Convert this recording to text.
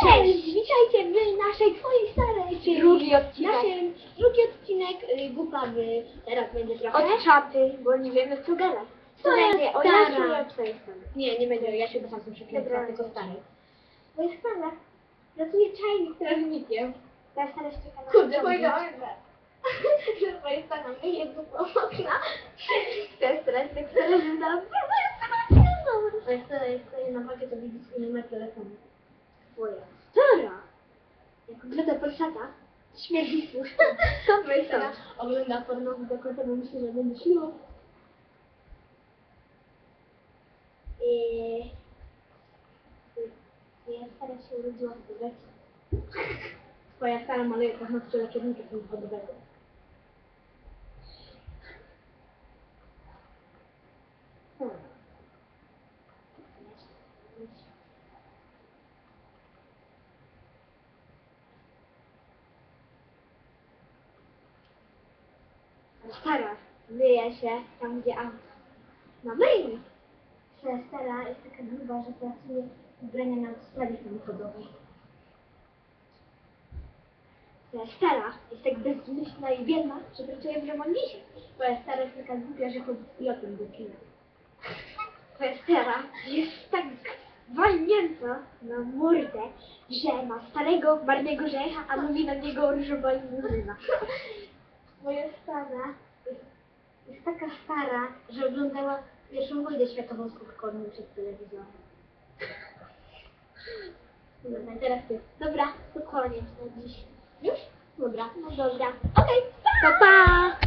Cześć! Witajcie w naszej twojej starej, czyli Drugi odcinek. naszym drugi odcinek y, głupawy. Teraz będzie trochę. Od czaty, bo nie wiemy co gadać. To jest będzie o stara. Jasiu i o twojej. Nie, nie będzie, ja się do czasu Dobra. tylko stary. Bo jest stara. Pracuje czajnik trawnikiem. Ta stara szczeka na Kurde, sobie. powiedziałem, że twoja stara myje dupą okna. To jest teraz tak stara, że dam. Twoja stara jest tutaj na pakie, to widzisz nie ma telefonu. Twoja. Stara! Jak ogląda Polsata, śmierdzi słusznie. Co Twoja wy stara są? ogląda porno do końca, bo myśli, że będzie ślub. I... Twoja stara się urodziła w. Twoja stara maluje paznokcie leczebnicze samochodowego. Hmm. Stara myje się tam, gdzie auto. No myj! Twoja stara jest taka gruba, że pracuje ubrania na autostradzie samochodowej. Stara jest tak bezmyślna i biedna, że pracuje w remoncie. Twoja stara jest taka głupia, że chodzi z pilotem do kina. Twoja stara jest tak walnięta na mordę, że ma starego, marnego grzecha, a mówi na niego różowa limuzyna. Moja stara jest, taka stara, że oglądała pierwszą wojnę światową z popcornem przed telewizorem. Dobra, teraz ty. Dobra, to koniec na dziś. Już? Dobra, no dobra. Okej, pa! Pa, pa!